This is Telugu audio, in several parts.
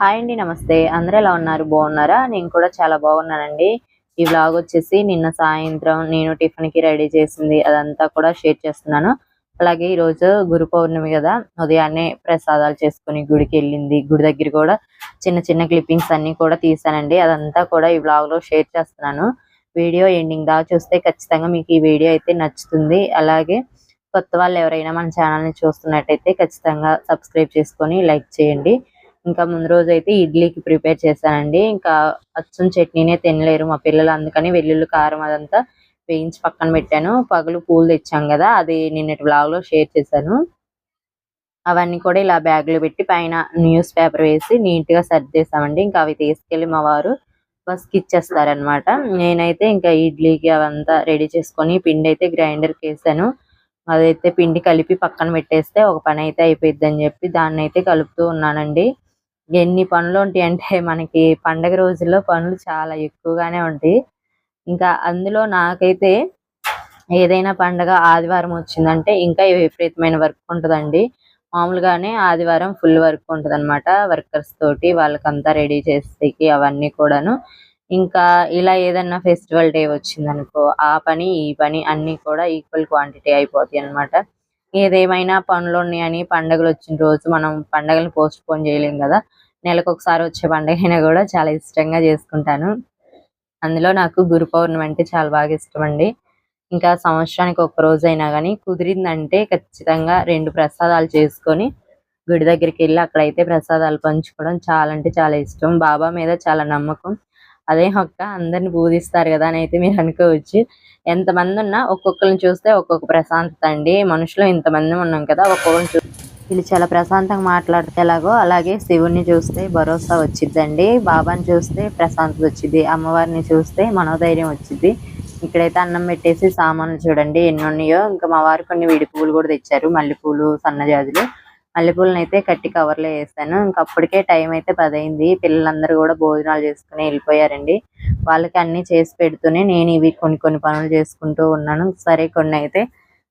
హాయ్ అండి నమస్తే. అందరూ ఎలా ఉన్నారు? బాగున్నారా? నేను కూడా చాలా బాగున్నానండి. ఈ వ్లాగ్ వచ్చేసి నిన్న సాయంత్రం నేను టిఫిన్కి రెడీ చేసింది. అదంతా కూడా షేర్ చేస్తున్నాను. అలాగే ఈ రోజు గురు పౌర్ణమి కదా. ఉదయాన్నే ప్రసాదాలు చేసుకుని గుడికి వెళ్ళింది. గుడి దగ్గర కూడా చిన్న చిన్న క్లిప్పింగ్స్ అన్ని కూడా తీసానండి. అదంతా కూడా ఈ వ్లాగ్లో షేర్ చేస్తున్నాను. వీడియో ఎండింగ్ దాకా చూస్తే ఖచ్చితంగా మీకు ఈ వీడియో అయితే నచ్చుతుంది. అలాగే కొత్త వాళ్ళు ఎవరైనా మన ఛానల్ని చూస్తున్నట్టయితే ఖచ్చితంగా సబ్స్క్రైబ్ చేసుకొని లైక్ చేయండి. ఇంకా ముందు రోజు అయితే ఇడ్లీకి ప్రిపేర్ చేశానండి. ఇంకా అచ్చం చట్నీనే తినలేరు మా పిల్లలు అందుకని వెల్లుల్లి కారం అదంతా వేయించి పక్కన పెట్టాను. పగలు పూలు తెచ్చాం కదా అది నిన్నటి vlog లో షేర్ చేశాను. అవన్నీ కూడా ఇలా బ్యాగ్లో పెట్టి పైన న్యూస్ పేపర్ వేసి నీట్గా సర్దేశామండి ఇంకా అవి తీసుకెళ్ళి మా వారు బస్కి ఇచ్చేస్తారనమాట నేనైతే ఇంకా ఇడ్లీకి అవంతా రెడీ చేసుకొని పిండి అయితే గ్రైండర్కి వేసాను అదైతే పిండి కలిపి పక్కన పెట్టేస్తే ఒక పని అయితే అయిపోయిద్దని చెప్పి దాన్ని అయితే కలుపుతూ ఉన్నానండి. ఎన్ని పనులు ఉంటాయి అంటే మనకి పండగ రోజుల్లో పనులు చాలా ఎక్కువగానే ఉంటాయి. ఇంకా అందులో నాకైతే ఏదైనా పండగ ఆదివారం వచ్చిందంటే ఇంకా విపరీతమైన వర్క్ ఉంటుందండి. మామూలుగానే ఆదివారం ఫుల్ వర్క్ ఉంటుంది అనమాట వర్కర్స్ తోటి వాళ్ళకంతా రెడీ చేసేకి అవన్నీ కూడాను. ఇంకా ఇలా ఏదన్నా ఫెస్టివల్ డే వచ్చిందనుకో ఆ పని ఈ పని అన్ని కూడా ఈక్వల్ క్వాంటిటీ అయిపోతాయి అనమాట ఏదేమైనా పనులు ఉన్నాయని పండగలు వచ్చిన రోజు మనం పండుగలు పోస్ట్ పోన్ చేయలేం కదా. నెలకు ఒకసారి వచ్చే పండగ అయినా కూడా చాలా ఇష్టంగా చేసుకుంటాను. అందులో నాకు గురు పౌర్ణమి అంటే చాలా బాగా ఇష్టం అండి. ఇంకా సంవత్సరానికి ఒక రోజు అయినా కానీ కుదిరిందంటే ఖచ్చితంగా రెండు ప్రసాదాలు చేసుకొని గుడి దగ్గరికి వెళ్ళి అక్కడైతే ప్రసాదాలు పంచుకోవడం చాలా అంటే చాలా ఇష్టం. బాబా మీద చాలా నమ్మకం. అదే ఒక్క అందరిని పూజిస్తారు కదా అని అయితే మీరు అనుకోవచ్చు. ఎంతమంది ఉన్నా ఒక్కొక్కరిని చూస్తే ఒక్కొక్క ప్రశాంతత అండి. మనుషులు ఇంతమంది ఉన్నాం కదా ఒక్కొక్కరిని చూ వీళ్ళు చాలా ప్రశాంతంగా మాట్లాడితే ఎలాగో అలాగే శివుణ్ణి చూస్తే భరోసా వచ్చిద్దండి. బాబాని చూస్తే ప్రశాంతత వచ్చింది అమ్మవారిని చూస్తే మనోధైర్యం వచ్చింది ఇక్కడైతే అన్నం పెట్టేసి సామాన్లు చూడండి. ఎన్ని ఉన్నాయో. ఇంకా మా వారు కొన్ని విడి పువ్వులు కూడా తెచ్చారు. మల్లెపూలు సన్నజాజులు. మల్లెపూలను అయితే కట్టి కవర్లో వేసాను. ఇంకా అప్పటికే టైం అయితే పది అయింది పిల్లలందరూ కూడా భోజనాలు చేసుకుని వెళ్ళిపోయారండి. వాళ్ళకి అన్ని చేసి పెడుతూనే నేను ఇవి కొన్ని కొన్ని పనులు చేసుకుంటూ ఉన్నాను. సరే కొన్ని అయితే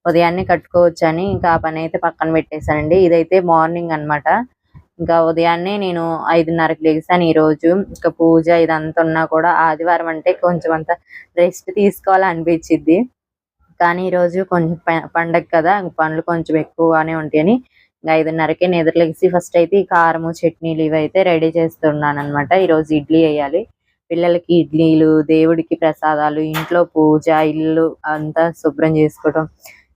ఉదయాన్నే కట్టుకోవచ్చు అని ఇంకా ఆ పని అయితే పక్కన పెట్టేశానండి. ఇదైతే మార్నింగ్ అన్నమాట. ఇంకా ఉదయాన్నే నేను ఐదున్నరకు లేచాను ఈ రోజు ఇంకా పూజ ఇదంతా ఉన్నా కూడా ఆదివారం అంటే కొంచెం అంత రెస్ట్ తీసుకోవాలనిపించింది కానీ ఈ రోజు కొంచెం పండగ కదా పనులు కొంచెం ఎక్కువగానే ఉంటాయని ఐదున్నరకే నిద్రలేసి ఫస్ట్ అయితే ఈ కారము చట్నీలు ఇవి అయితే రెడీ చేస్తున్నాను అనమాట ఈ రోజు ఇడ్లీ వేయాలి. పిల్లలకి ఇడ్లీలు దేవుడికి ప్రసాదాలు ఇంట్లో పూజ ఇల్లు అంతా శుభ్రం చేసుకోవడం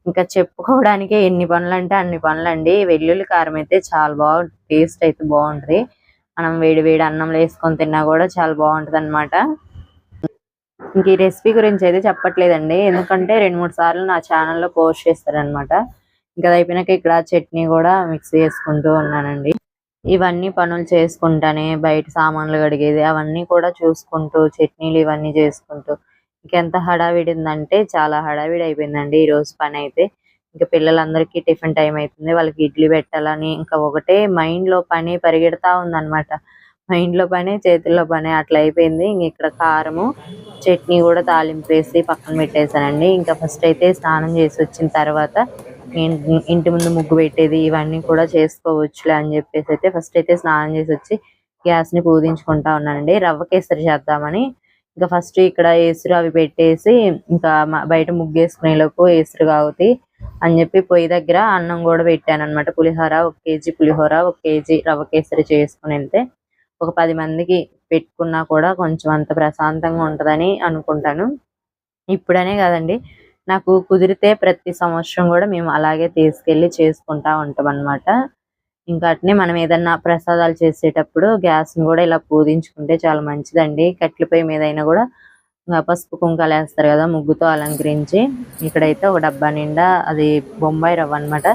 ఇంకా చెప్పుకోవడానికే ఎన్ని పనులు అంటే అన్ని పనులు అండి వెల్లుల్లి కారం అయితే చాలా బాగుంటుంది టేస్ట్ అయితే బాగుంటది. మనం వేడి వేడి అన్నంలో వేసుకొని తిన్నా కూడా చాలా బాగుంటది అనమాట ఇంక ఈ రెసిపీ గురించి అయితే చెప్పట్లేదండి. ఎందుకంటే రెండు మూడు సార్లు నా ఛానల్లో పోస్ట్ చేస్తారనమాట ఇంకా అయిపోయినాక ఇక్కడ చట్నీ కూడా మిక్స్ చేసుకుంటూ ఉన్నానండి. ఇవన్నీ పనులు చేసుకుంటానే బయట సామాన్లు కడిగేది అవన్నీ కూడా చూసుకుంటూ చట్నీలు ఇవన్నీ చేసుకుంటూ. ఇంకెంత హడావిడి ఉందంటే చాలా హడావిడి అయిపోయిందండి ఈ రోజు పని అయితే ఇంకా పిల్లలందరికీ టిఫిన్ టైం అవుతుంది వాళ్ళకి ఇడ్లీ పెట్టాలని. ఇంకా ఒకటే మైండ్లో పని పరిగెడతా ఉందన్నమాట. మైండ్లో పని చేతుల్లో పని అట్లా అయిపోయింది. ఇంక ఇక్కడ కారము చట్నీ కూడా తాలింపు వేసి పక్కన పెట్టేశానండి. ఇంకా ఫస్ట్ అయితే స్నానం చేసి వచ్చిన తర్వాత ఇంటి ముందు ముగ్గు పెట్టేది ఇవన్నీ కూడా చేసుకోవచ్చులే అని చెప్పేసి అయితే ఫస్ట్ అయితే స్నానం చేసి వచ్చి గ్యాస్ని పూజించుకుంటా ఉన్నానండి. రవ్వ కేసరి చేద్దామని. ఇంకా ఫస్ట్ ఇక్కడ ఏసురు అవి పెట్టేసి ఇంకా బయట ముగ్గేసుకునే లోపు ఏసురు కాగుతాయి అని చెప్పి పొయ్యి దగ్గర అన్నం కూడా పెట్టాను అనమాట పులిహోర ఒక కేజీ పులిహోర ఒక కేజీ రవ్వ కేసరి చేసుకుని వెళ్తే ఒక పది మందికి పెట్టుకున్నా కూడా కొంచెం అంత ప్రశాంతంగా ఉంటదని అనుకుంటాను. ఇప్పుడనే కాదండి నాకు కుదిరితే ప్రతి సంవత్సరం కూడా మేము అలాగే తీసుకెళ్ళి చేసుకుంటా ఉంటాం అన్నమాట ఇంకా అట్నే మనం ఏదన్నా ప్రసాదాలు చేసేటప్పుడు గ్యాస్ని కూడా ఇలా పూజించుకుంటే చాలా మంచిదండి. కట్లపై పొయ్యి మీద అయినా కూడా పసుపు కుంకాలు వేస్తారు కదా ముగ్గుతో అలంకరించి. ఇక్కడైతే ఒక డబ్బా నిండా అది బొంబాయి రవ్వ అన్నమాట.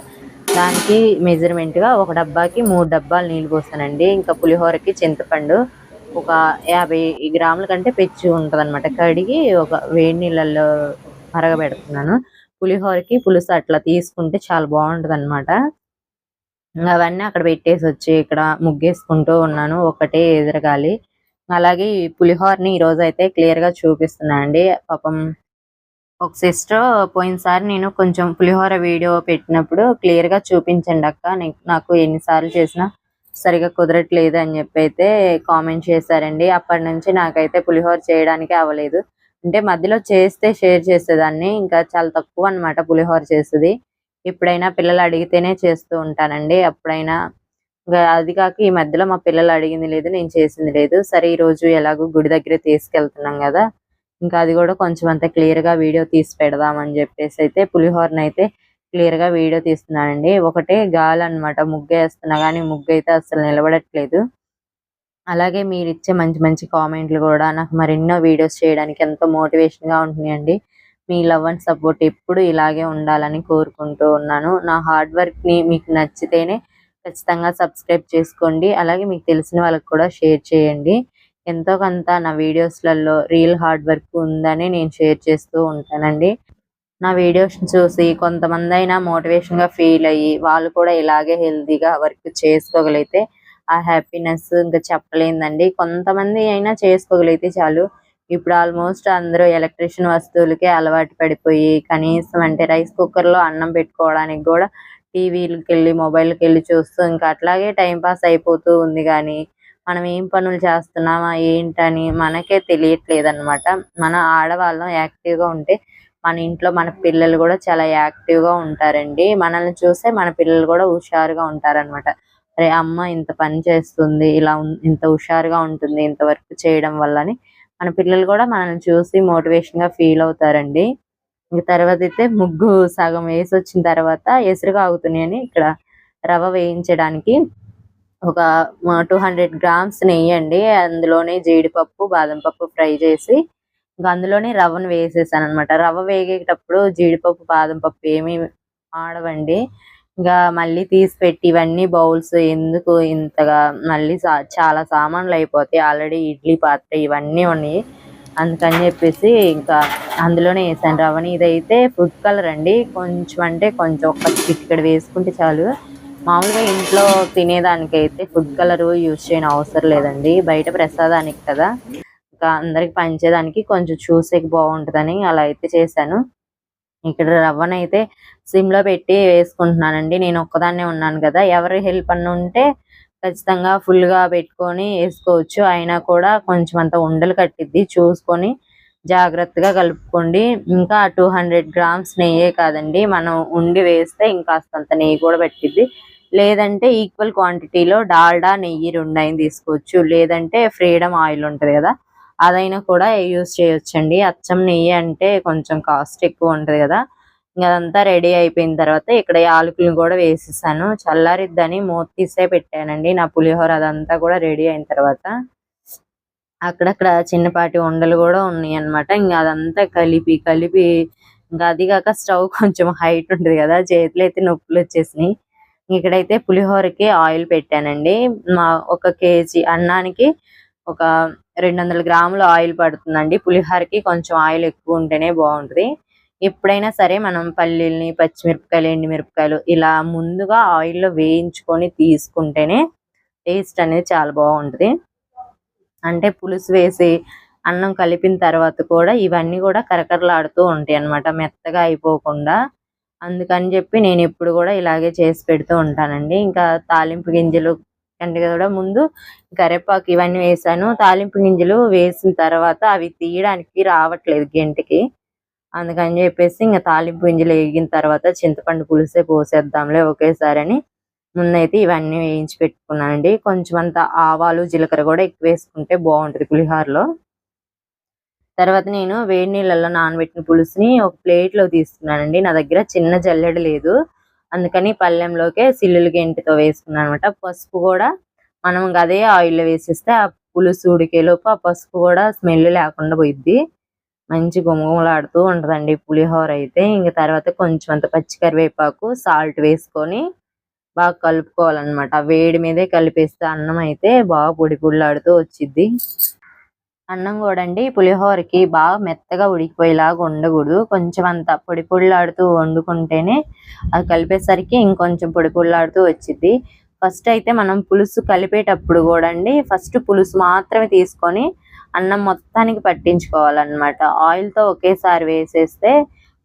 దానికి మెజర్మెంట్గా ఒక డబ్బాకి మూడు డబ్బాలు నీళ్ళు పోస్తానండి. ఇంకా పులిహోరకి చింతపండు ఒక యాభై గ్రాముల కంటే పెచ్చు అనమాట కడిగి ఒక వేడి నీళ్ళల్లో మరగబెడుతున్నాను. పులిహోరకి పులుసు అట్లా తీసుకుంటే చాలా బాగుంటది అనమాట అవన్నీ అక్కడ పెట్టేసి వచ్చి ఇక్కడ ముగ్గేసుకుంటూ ఉన్నాను. ఒకటే ఎదురగాలి. అలాగే పులిహోరని ఈ రోజు అయితే క్లియర్గా చూపిస్తున్నాను అండి. పాపం ఒక సిస్టర్ పోయినసారి నేను కొంచెం పులిహోర వీడియో పెట్టినప్పుడు క్లియర్గా చూపించండి అక్క. నాకు ఎన్నిసార్లు చేసినా సరిగా కుదరట్లేదు అని చెప్పి అయితే కామెంట్ చేశారండి. అప్పటి నుంచి నాకైతే పులిహోర చేయడానికి అవ్వలేదు. అంటే మధ్యలో చేస్తే షేర్ చేసేదాన్ని. ఇంకా చాలా తక్కువ అన్నమాట పులిహోర చేసేది. ఎప్పుడైనా పిల్లలు అడిగితేనే చేస్తూ ఉంటానండి. అప్పుడైనా ఇంకా అది కాక ఈ మధ్యలో మా పిల్లలు అడిగింది లేదు నేను చేసింది లేదు. సరే ఈ రోజు ఎలాగో గుడి దగ్గర తీసుకెళ్తున్నాం కదా. ఇంకా అది కూడా కొంచెం అంత క్లియర్గా వీడియో తీసి పెడదామని చెప్పేసి అయితే పులిహోరని అయితే క్లియర్గా వీడియో తీస్తున్నానండి. ఒకటే గాలి అన్నమాట. ముగ్గు వేస్తున్నా కానీ ముగ్గు అయితే అసలు నిలబడట్లేదు. అలాగే మీరు ఇచ్చే మంచి మంచి కామెంట్లు కూడా నాకు మరెన్నో వీడియోస్ చేయడానికి ఎంతో మోటివేషన్గా ఉంటున్నాయండి. మీ లవ్ అండ్ సపోర్ట్ ఎప్పుడు ఇలాగే ఉండాలని కోరుకుంటూ ఉన్నాను. నా హార్డ్ వర్క్ని మీకు నచ్చితేనే ఖచ్చితంగా సబ్స్క్రైబ్ చేసుకోండి. అలాగే మీకు తెలిసిన వాళ్ళకి కూడా షేర్ చేయండి. ఎంతో కొంత నా వీడియోస్లలో రియల్ హార్డ్ వర్క్ ఉందని నేను షేర్ చేస్తూ ఉంటానండి. నా వీడియోస్ చూసి కొంతమంది అయినా మోటివేషన్గా ఫీల్ అయ్యి వాళ్ళు కూడా ఇలాగే హెల్తీగా వర్క్ చేసుకోగలిగితే ఆ హ్యాపీనెస్ ఇంకా చెప్పలేందండి. కొంతమంది అయినా చేసుకోగలిగితే చాలు. ఇప్పుడు ఆల్మోస్ట్ అందరూ ఎలక్ట్రిషియన్ వస్తువులకే అలవాటు పడిపోయి కనీసం అంటే రైస్ కుక్కర్లో అన్నం పెట్టుకోవడానికి కూడా టీవీలకి వెళ్ళి మొబైల్కి వెళ్ళి చూస్తూ ఇంకా అట్లాగే టైం పాస్ అయిపోతూ ఉంది కానీ మనం ఏం పనులు చేస్తున్నామా ఏంటని మనకే తెలియట్లేదు అన్నమాట మన ఆడవాళ్ళం యాక్టివ్గా ఉంటే మన ఇంట్లో మన పిల్లలు కూడా చాలా యాక్టివ్గా ఉంటారండి. మనల్ని చూస్తే మన పిల్లలు కూడా హుషారుగా ఉంటారన్నమాట. అరే అమ్మ ఇంత పని చేస్తుంది ఇలా ఉం- ఇంత హుషారుగా ఉంటుంది ఇంత వర్క్ చేయడం వల్ల అని మన పిల్లలు కూడా మనల్ని చూసి మోటివేషన్గా ఫీల్ అవుతారండి. ఇంక తర్వాత అయితే ముగ్గు సగం వేసి వచ్చిన తర్వాత ఎసురుగా అవుతున్నాయని ఇక్కడ రవ్వ వేయించడానికి ఒక టూ హండ్రెడ్ గ్రామ్స్ నెయ్యండి అందులోనే జీడిపప్పు బాదం పప్పు ఫ్రై చేసి ఇంకా అందులోనే రవ్వను వేసేసాను అనమాట రవ్వ వేగేటప్పుడు జీడిపప్పు బాదం పప్పు ఏమీ ఆడవండి. ఇంకా మళ్ళీ తీసి పెట్టి ఇవన్నీ బౌల్స్ ఎందుకు ఇంతగా మళ్ళీ చాలా సామాన్లు అయిపోతాయి. ఆల్రెడీ ఇడ్లీ పాత్ర ఇవన్నీ ఉన్నాయి. అందుకని చెప్పేసి ఇంకా అందులోనే వేసాను. రవ్వని ఇదైతే ఫుడ్ కలర్ అండి. కొంచెం అంటే కొంచెం ఒక చిటికెడు వేసుకుంటే చాలు. మామూలుగా ఇంట్లో తినేదానికి అయితే ఫుడ్ కలర్ యూజ్ చేయని అవసరం లేదండి. బయట ప్రసాదానికి కదా. ఇంకా అందరికి పంచేదానికి కొంచెం చూసేకి బాగుంటుందని అలా అయితే చేశాను. ఇక్కడ రవ్వనైతే సిమ్లో పెట్టి వేసుకుంటున్నానండి. నేను ఒక్కదాన్నే ఉన్నాను కదా. ఎవరి హెల్ప్ అన్న ఉంటే ఖచ్చితంగా ఫుల్గా పెట్టుకొని వేసుకోవచ్చు. అయినా కూడా కొంచెం అంత ఉండలు కట్టిద్ది. చూసుకొని జాగ్రత్తగా కలుపుకోండి. ఇంకా టూ హండ్రెడ్ గ్రామ్స్ నెయ్యే కాదండి. మనం ఉండి వేస్తే ఇంకా అంత నెయ్యి కూడా పెట్టిద్ది. లేదంటే ఈక్వల్ క్వాంటిటీలో డాల్డా నెయ్యి రెండు అయిన తీసుకోవచ్చు. లేదంటే ఫ్రీడమ్ ఆయిల్ ఉంటుంది కదా. అదైనా కూడా యూస్ చేయొచ్చండి. అచ్చం నెయ్యి అంటే కొంచెం కాస్ట్ ఎక్కువ ఉంటది కదా. ఇంకా అదంతా రెడీ అయిపోయిన తర్వాత ఇక్కడ యాలకులు కూడా వేసేసాను. చల్లారిద్దని మూత తీసే పెట్టానండి. నా పులిహోర అదంతా కూడా రెడీ అయిన తర్వాత అక్కడక్కడ చిన్నపాటి ఉండలు కూడా ఉన్నాయి అనమాట ఇంకా అదంతా కలిపి కలిపి ఇంకా అది కాక స్టవ్ కొంచెం హైట్ ఉంటుంది కదా. చేతులు అయితే నొప్పులు వచ్చేసినాయి. ఇక్కడైతే పులిహోరకి ఆయిల్ పెట్టానండి. మా ఒక కేజీ అన్నానికి ఒక రెండు వందల గ్రాముల ఆయిల్ పడుతుందండి. పులిహోరకి కొంచెం ఆయిల్ ఎక్కువ ఉంటేనే బాగుంటుంది. ఎప్పుడైనా సరే మనం పల్లీల్ని పచ్చిమిరపకాయలు ఎండుమిరపకాయలు ఇలా ముందుగా ఆయిల్లో వేయించుకొని తీసుకుంటేనే టేస్ట్ అనేది చాలా బాగుంటుంది. అంటే పులుసు వేసి అన్నం కలిపిన తర్వాత కూడా ఇవన్నీ కూడా కరకరలాడుతూ ఉంటాయి అన్నమాట. మెత్తగా అయిపోకుండా. అందుకని చెప్పి నేను ఎప్పుడు కూడా ఇలాగే చేసి పెడుతూ ఉంటానండి. ఇంకా తాలింపు గింజలు అండ్ కూడా ముందు కరివేపాకు ఇవన్నీ వేసాను. తాలింపు గింజలు వేసిన తర్వాత అవి తీయడానికి రావట్లేదు గెంటికి. అందుకని చెప్పేసి ఇంకా తాలింపు గింజలు వేగిన తర్వాత చింతపండు పులుసే పోసేద్దాంలే ఒకేసారి అని ముందైతే ఇవన్నీ వేయించి పెట్టుకున్నానండి. కొంచెం అంత ఆవాలు జీలకర్ర కూడా ఎక్కువ వేసుకుంటే బాగుంటది పులిహారలో. తర్వాత నేను వేడి నీళ్ళల్లో నానబెట్టిన పులుసుని ఒక ప్లేట్లో తీసుకున్నానండి. నా దగ్గర చిన్న జల్లెడ లేదు. అందుకని పళ్ళెంలోకే సిల్లులు గెంటితో వేసుకున్నాను అనమాట పసుపు కూడా మనం అదే ఆయిల్లో వేసేస్తే ఆ పులుసు ఉడికేలోపు ఆ పసుపు కూడా స్మెల్ లేకుండా పోయిద్ది. మంచి గుమగుమలాడుతూ ఉంటదండి పులిహోర అయితే. ఇంక తర్వాత కొంచెం అంత పచ్చి కరివేపాకు సాల్ట్ వేసుకొని బాగా కలుపుకోవాలన్నమాట. వేడి మీదే కలిపేస్తే అన్నం అయితే బాగా పొడి పొడిలాడుతూ వచ్చిద్ది. అన్నం కూడా అండి పులిహోరకి బాగా మెత్తగా ఉడికిపోయేలాగా ఉండకూడదు. కొంచెం అంత పొడి పొడిలాడుతూ వండుకుంటేనే అది కలిపేసరికి ఇంకొంచెం పొడి పొడిలాడుతూ వచ్చింది ఫస్ట్ అయితే మనం పులుసు కలిపేటప్పుడు కూడా అండి ఫస్ట్ పులుసు మాత్రమే తీసుకొని అన్నం మొత్తానికి పట్టించుకోవాలన్నమాట. ఆయిల్తో ఒకేసారి వేసేస్తే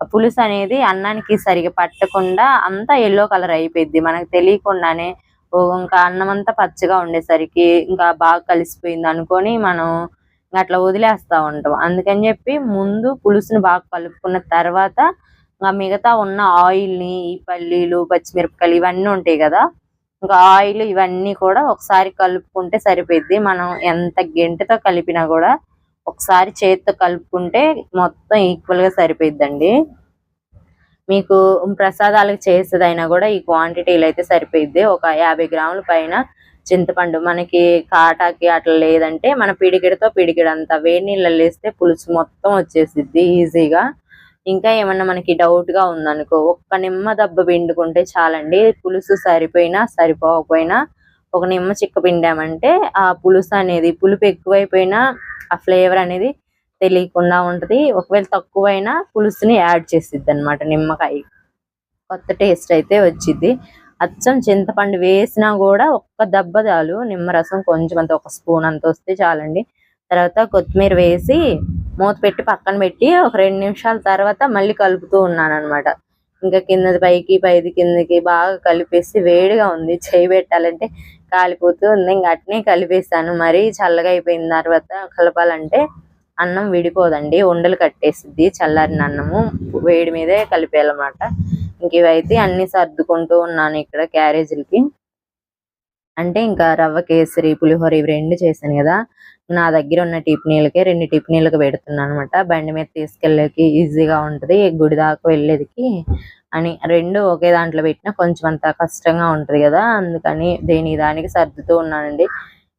ఆ పులుసు అనేది అన్నానికి సరిగా పట్టకుండా అంతా ఎల్లో కలర్ అయిపోయింది మనకు తెలియకుండానే ఓ ఇంకా అన్నం అంతా పచ్చగా ఉండేసరికి ఇంకా బాగా కలిసిపోయింది అనుకొని మనం అట్లా వదిలేస్తా ఉంటాం అందుకని చెప్పి ముందు పులుసుని బాగా కలుపుకున్న తర్వాత ఇంకా మిగతా ఉన్న ఆయిల్ని ఈ పల్లీలు పచ్చిమిరపకాయలు ఇవన్నీ ఉంటాయి కదా ఇంకా ఆయిల్ ఇవన్నీ కూడా ఒకసారి కలుపుకుంటే సరిపోద్ది మనం ఎంత గెంటతో కలిపినా కూడా ఒకసారి చేతితో కలుపుకుంటే మొత్తం ఈక్వల్గా సరిపోయిద్దండి. మీకు ప్రసాదాలకు చేసేదైనా కూడా ఈ క్వాంటిటీలు అయితే సరిపోయిద్ది. ఒక యాభై గ్రాముల పైన చింతపండు. మనకి కాటాకి అట్లా లేదంటే మన పిడికిడితో పిడికిడంత వేడి నీళ్ళలో వేస్తే పులుసు మొత్తం వచ్చేసిద్ది ఈజీగా. ఇంకా ఏమన్నా మనకి డౌట్గా ఉందనుకో ఒక్క నిమ్మ దెబ్బ పిండుకుంటే చాలండి. పులుసు సరిపోయినా సరిపోకపోయినా ఒక నిమ్మ చిక్క పిండామంటే ఆ పులుసు అనేది పులుపు ఎక్కువైపోయినా ఆ ఫ్లేవర్ అనేది తెలియకుండా ఉంటుంది. ఒకవేళ తక్కువైనా పులుసుని యాడ్ చేసిద్ది అనమాట నిమ్మకాయ. కొత్త టేస్ట్ అయితే వచ్చింది అచ్చం చింతపండు వేసినా కూడా ఒక్క దెబ్బ చాలు. నిమ్మరసం కొంచెం అంత ఒక స్పూన్ అంత వస్తే చాలండి. తర్వాత కొత్తిమీర వేసి మూత పెట్టి పక్కన పెట్టి ఒక రెండు నిమిషాల తర్వాత మళ్ళీ కలుపుతూ ఉన్నాను అనమాట ఇంకా కిందది పైకి పైది కిందకి బాగా కలిపేసి వేడిగా ఉంది. చేయి పెట్టాలంటే కాలిపోతూ ఉంది. ఇంకా అట్నే కలిపేసాను మరి చల్లగా అయిపోయిన తర్వాత కలపాలంటే అన్నం విడిపోదండి. ఉండలు కట్టేసిద్ది చల్లారిన అన్నము వేడి మీదే కలిపేయాలన్నమాట. ఇంక ఇవైతే అన్ని సర్దుకుంటూ ఉన్నాను ఇక్కడ క్యారేజీలకి. అంటే ఇంకా రవ్వ కేసరి పులిహోర ఇవి రెండు చేశాను కదా. నా దగ్గర ఉన్న టిఫినీలకే రెండు టిఫినీలకు పెడుతున్నాను అనమాట బండి మీద తీసుకెళ్ళేకి ఈజీగా ఉంటది. గుడి దాకా వెళ్ళేదికి అని రెండు ఒకే దాంట్లో పెట్టినా కొంచెం అంత కష్టంగా ఉంటది కదా. అందుకని దేని దానికి సర్దుతూ ఉన్నానండి.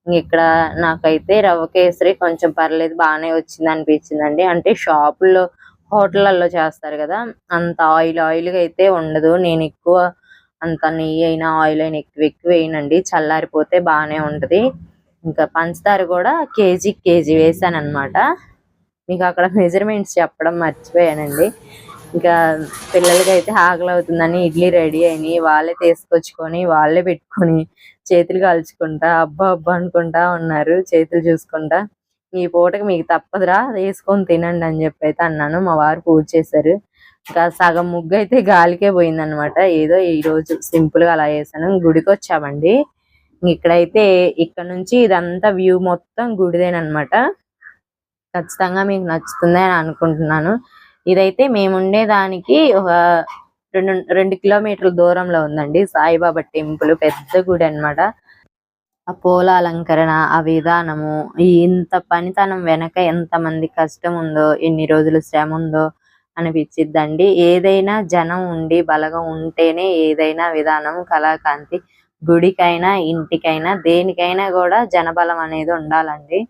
ఇక్కడ నాకైతే రవ్వ కేసరి కొంచెం పర్లేదు బాగానే వచ్చింది అనిపించిందండి. అంటే షాపుల్లో హోటళ్ళల్లో చేస్తారు కదా అంత ఆయిల్ ఆయిల్గా అయితే ఉండదు. నేను ఎక్కువ అంత నెయ్యి అయినా ఆయిల్ అయినా ఎక్కువ ఎక్కువ వేయనండి. చల్లారిపోతే బాగానే ఉంటది. ఇంకా పంచదార కూడా కేజీ కేజీ వేసాను అనమాట మీకు అక్కడ మెజర్మెంట్స్ చెప్పడం మర్చిపోయానండి. ఇంకా పిల్లలకి అయితే ఆకలి అవుతుందని ఇడ్లీ రెడీ అయినాయి. వాళ్ళే తీసుకొచ్చుకొని వాళ్ళే పెట్టుకొని చేతులు కాల్చుకుంటా అబ్బా అబ్బా అనుకుంటా ఉన్నారు. చేతులు చూసుకుంటా. ఈ పూటకి మీకు తప్పదురా వేసుకొని తినండి అని చెప్పి అయితే అన్నాను. మా వారు పూజ చేశారు. ఇంకా సగం ముగ్గు అయితే గాలికే పోయిందనమాట ఏదో ఈ రోజు సింపుల్గా అలా చేశాను. గుడికి వచ్చామండి. ఇక్కడైతే ఇక్కడ నుంచి ఇదంతా వ్యూ మొత్తం గుడిదేనమాట ఖచ్చితంగా మీకు నచ్చుతుంది అని అనుకుంటున్నాను. ఇదైతే మేము ఉండేదానికి ఒక రెండు రెండు కిలోమీటర్ల దూరంలో ఉందండి. సాయిబాబా టెంపుల్ పెద్ద గుడి అన్నమాట. ఆ పూల అలంకరణ ఆ విధానము ఇంత పనితనం వెనక ఎంత మంది కష్టం ఉందో ఎన్ని రోజులు శ్రమ ఉందో అనిపించిద్దండి ఏదైనా జనం ఉండి బలగం ఉంటేనే ఏదైనా విధానం కళాకాంతి గుడికైనా ఇంటికైనా దేనికైనా కూడా జనబలం అనేది ఉండాలండి.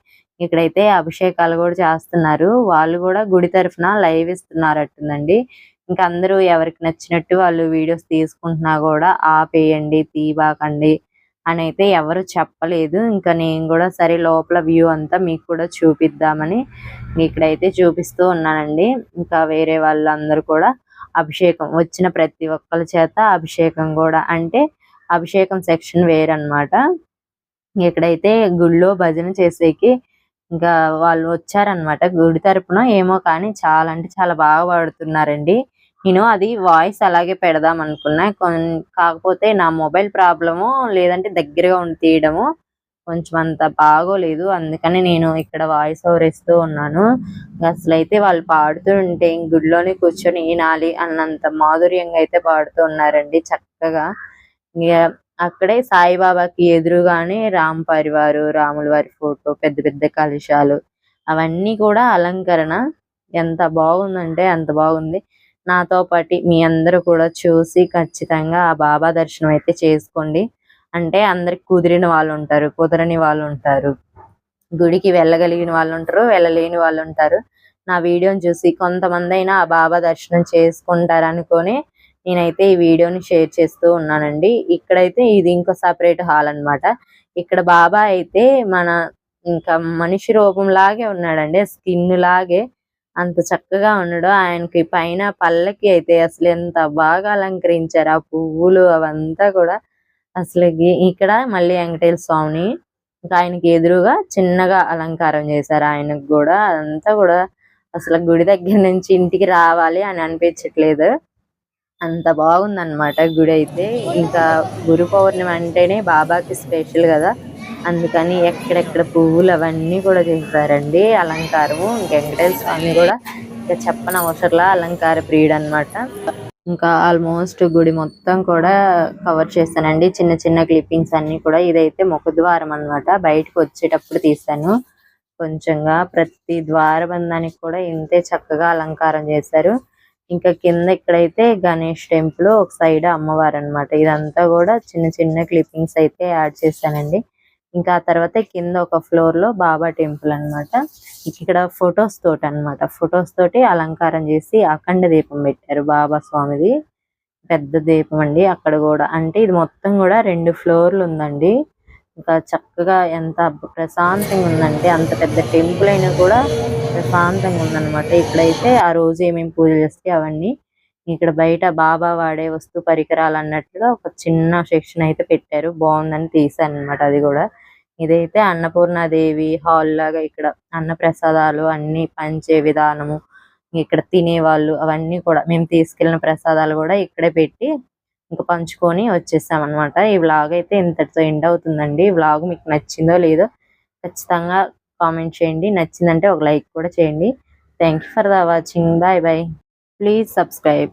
ఇక్కడైతే అభిషేకాలు కూడా చేస్తున్నారు. వాళ్ళు కూడా గుడి తరఫున లైవ్ ఇస్తున్నారట్టుందండి. ఇంకా అందరూ ఎవరికి నచ్చినట్టు వాళ్ళు వీడియోస్ తీసుకుంటున్నా కూడా ఆపేయండి తీబాకండి. అని అయితే ఎవరు చెప్పలేదు. ఇంకా నేను కూడా సరే లోపల వ్యూ అంతా మీకు కూడా చూపిద్దామని ఇక్కడైతే చూపిస్తూ ఉన్నానండి. ఇంకా వేరే వాళ్ళందరూ కూడా అభిషేకం వచ్చిన ప్రతి ఒక్కరి చేత అభిషేకం కూడా. అంటే అభిషేకం సెక్షన్ వేరనమాట ఇక్కడైతే గుళ్ళో భజన చేసేకి ఇంకా వాళ్ళు వచ్చారనమాట గుడి తరపున. ఏమో కానీ చాలా అంటే చాలా బాగా పాడుతున్నారండి. నేను అది వాయిస్ అలాగే పెడదాం అనుకున్నా. కాకపోతే నా మొబైల్ ప్రాబ్లము లేదంటే దగ్గరగా ఉండి తీయడము కొంచెం అంత బాగోలేదు. అందుకని నేను ఇక్కడ వాయిస్ ఓవర్ ఇస్తూ ఉన్నాను. అసలు అయితే వాళ్ళు పాడుతూ ఉంటే గుడిలోనే కూర్చొని వినాలి అన్నంత మాధుర్యంగా అయితే పాడుతూ ఉన్నారండి చక్కగా. ఇక అక్కడే సాయిబాబాకి ఎదురుగానే రామ్ వారు రాముల వారి ఫోటో పెద్ద పెద్ద కలుషాలు అవన్నీ కూడా అలంకరణ ఎంత బాగుందంటే అంత బాగుంది. నాతో పాటు మీ అందరూ కూడా చూసి ఖచ్చితంగా ఆ బాబా దర్శనం అయితే చేసుకోండి. అంటే అందరికి కుదిరిన వాళ్ళు ఉంటారు కుదరని వాళ్ళు ఉంటారు. గుడికి వెళ్ళగలిగిన వాళ్ళు ఉంటారు వెళ్ళలేని వాళ్ళు ఉంటారు. నా వీడియోని చూసి కొంతమంది అయినా ఆ బాబా దర్శనం చేసుకుంటారు అనుకొని నేనైతే ఈ వీడియోని షేర్ చేస్తూ ఉన్నానండి. ఇక్కడైతే ఇది ఇంకో సపరేట్ హాల్ అన్నమాట. ఇక్కడ బాబా అయితే మన ఇంకా మనిషి రూపం లాగే ఉన్నాడండి స్కిన్ లాగే అంత చక్కగా ఉన్నాడు ఆయనకి పైన పల్లకి అయితే అసలు ఎంత బాగా అలంకరించారు ఆ పువ్వులు అవంతా కూడా. అసలు ఇక్కడ మళ్ళీ వెంకటేశ్వర స్వామిని ఇంకా ఆయనకి ఎదురుగా చిన్నగా అలంకారం చేశారు ఆయనకు కూడా. అదంతా కూడా అసలు గుడి దగ్గర నుంచి ఇంటికి రావాలి అని అనిపించట్లేదు. అంత బాగుందన్నమాట గుడి అయితే. ఇంకా గురు పౌర్ణమి అంటేనే బాబాకి స్పెషల్ కదా. అందుకని ఎక్కడెక్కడ పువ్వులు అవన్నీ కూడా చేశారండి. అలంకారము. వెంకటేశ్వర స్వామి కూడా ఇంకా చెప్పనవసరంలా అలంకార ప్రియుడు అన్నమాట. ఇంకా ఆల్మోస్ట్ గుడి మొత్తం కూడా కవర్ చేశానండి. చిన్న చిన్న క్లిప్పింగ్స్ అన్ని కూడా ఇదైతే ముఖద్వారం అన్నమాట. బయటకు వచ్చేటప్పుడు తీశాను. కొంచెంగా ప్రతి ద్వారబంధానికి కూడా ఇంతే చక్కగా అలంకారం చేశారు. ఇంకా కింద ఇక్కడైతే గణేష్ టెంపుల్ ఒక సైడ్ అమ్మవారు అన్నమాట. ఇదంతా కూడా చిన్న చిన్న క్లిప్పింగ్స్ అయితే యాడ్ చేశానండి. ఇంకా ఆ తర్వాత కింద ఒక ఫ్లోర్లో బాబా టెంపుల్ అన్నమాట. ఇక్కడ ఫొటోస్ తోటి అన్నమాట. ఫొటోస్ తోటి అలంకారం చేసి అఖండ దీపం పెట్టారు బాబా స్వామిది. పెద్ద దీపం అండి అక్కడ కూడా. అంటే ఇది మొత్తం కూడా రెండు ఫ్లోర్లు ఉందండి. ఇంకా చక్కగా ఎంత ప్రశాంతంగా ఉందంటే అంత పెద్ద టెంపుల్ అయినా కూడా ప్రశాంతంగా ఉందన్నమాట. ఇక్కడైతే ఆ రోజు ఏమేమి పూజలు చేస్తే అవన్నీ ఇక్కడ బయట బాబా వాడే వస్తు పరికరాలు అన్నట్లుగా ఒక చిన్న సెక్షన్ అయితే పెట్టారు. బాగుందని తీసాను అన్నమాట అది కూడా. ఇదైతే అన్నపూర్ణాదేవి హాల్ లాగా ఇక్కడ అన్న ప్రసాదాలు అన్ని పంచే విధానము ఇక్కడ తినేవాళ్ళు అవన్నీ కూడా మేము తీసుకెళ్ళిన ప్రసాదాలు కూడా ఇక్కడే పెట్టి ఇంకా పంచుకొని వచ్చేసాం అన్నమాట ఈ వ్లాగ్ అయితే ఇంతటితో ఎండ్ అవుతుందండి. ఈ వ్లాగ్ మీకు నచ్చిందో లేదో ఖచ్చితంగా కామెంట్ చేయండి. నచ్చిందంటే ఒక లైక్ కూడా చేయండి. Thank for the watching bye bye please subscribe